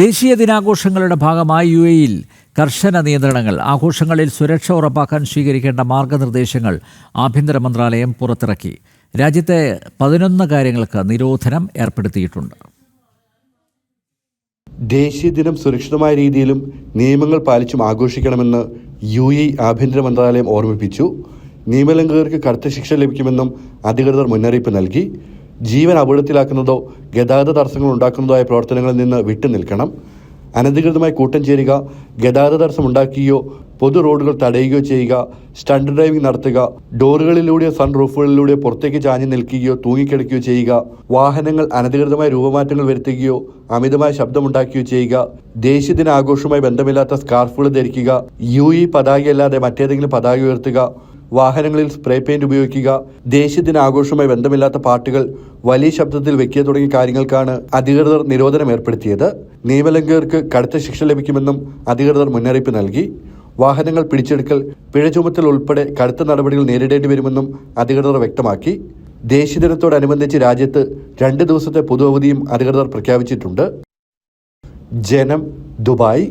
ദേശീയ ദിനാഘോഷങ്ങളുടെ ഭാഗമായി യു എയിൽ കർശന നിയന്ത്രണങ്ങൾ. ആഘോഷങ്ങളിൽ സുരക്ഷ ഉറപ്പാക്കാൻ സ്വീകരിക്കേണ്ട മാർഗനിർദ്ദേശങ്ങൾ ആഭ്യന്തര മന്ത്രാലയം പുറത്തിറക്കി. രാജ്യത്തെ പതിനൊന്ന് കാര്യങ്ങൾക്ക് നിരോധനം ഏർപ്പെടുത്തിയിട്ടുണ്ട്. ദേശീയ ദിനം സുരക്ഷിതമായ രീതിയിലും നിയമങ്ങൾ പാലിച്ചും ആഘോഷിക്കണമെന്ന് യു എ ആഭ്യന്തര മന്ത്രാലയം ഓർമ്മിപ്പിച്ചു. നിയമലംഘകർക്ക് കടുത്ത ശിക്ഷ ലഭിക്കുമെന്നും അധികൃതർ മുന്നറിയിപ്പ് നൽകി. ജീവൻ അപകടത്തിലാക്കുന്നതോ ഗതാഗത തടസ്സങ്ങൾ ഉണ്ടാക്കുന്നതോ ആയ പ്രവർത്തനങ്ങളിൽ നിന്ന് വിട്ടുനിൽക്കണം അനധികൃതമായി കൂട്ടം ചേരുക ഗതാഗത തടസ്സം ഉണ്ടാക്കുകയോ പൊതു റോഡുകൾ തടയുകയോ ചെയ്യുക സ്റ്റണ്ട് ഡ്രൈവിംഗ് നടത്തുക ഡോറുകളിലൂടെയോ സൺ റൂഫുകളിലൂടെയോ പുറത്തേക്ക് ചാഞ്ഞു നിൽക്കുകയോ തൂങ്ങിക്കിടക്കുകയോ ചെയ്യുക വാഹനങ്ങൾ അനധികൃതമായ രൂപമാറ്റങ്ങൾ വരുത്തുകയോ അമിതമായ ശബ്ദമുണ്ടാക്കുകയോ ചെയ്യുക ദേശീയദിന ആഘോഷവുമായി ബന്ധമില്ലാത്ത സ്കാർഫുകൾ ധരിക്കുക യു ഇ പതാകയല്ലാതെ മറ്റേതെങ്കിലും പതാക ഉയർത്തുക വാഹനങ്ങളിൽ സ്പ്രേ പെയിന്റ് ഉപയോഗിക്കുക ദേശീയദിനാഘോഷവുമായി ബന്ധമില്ലാത്ത പാട്ടുകൾ വലിയ ശബ്ദത്തിൽ വെക്കുക തുടങ്ങിയ കാര്യങ്ങൾക്കാണ് അധികൃതർ നിരോധനം ഏർപ്പെടുത്തിയത്. നിയമലംഘകർക്ക് കടുത്ത ശിക്ഷ ലഭിക്കുമെന്നും അധികൃതർ മുന്നറിയിപ്പ് നൽകി. വാഹനങ്ങൾ പിടിച്ചെടുക്കൽ പിഴ ചുമത്തൽ ഉൾപ്പെടെ കടുത്ത നടപടികൾ നേരിടേണ്ടി വരുമെന്നും അധികൃതർ വ്യക്തമാക്കി. ദേശീയദിനത്തോടനുബന്ധിച്ച് രാജ്യത്ത് രണ്ട് ദിവസത്തെ പൊതു അവധിയും അധികൃതർ പ്രഖ്യാപിച്ചിട്ടുണ്ട്. ജനം ദുബായ്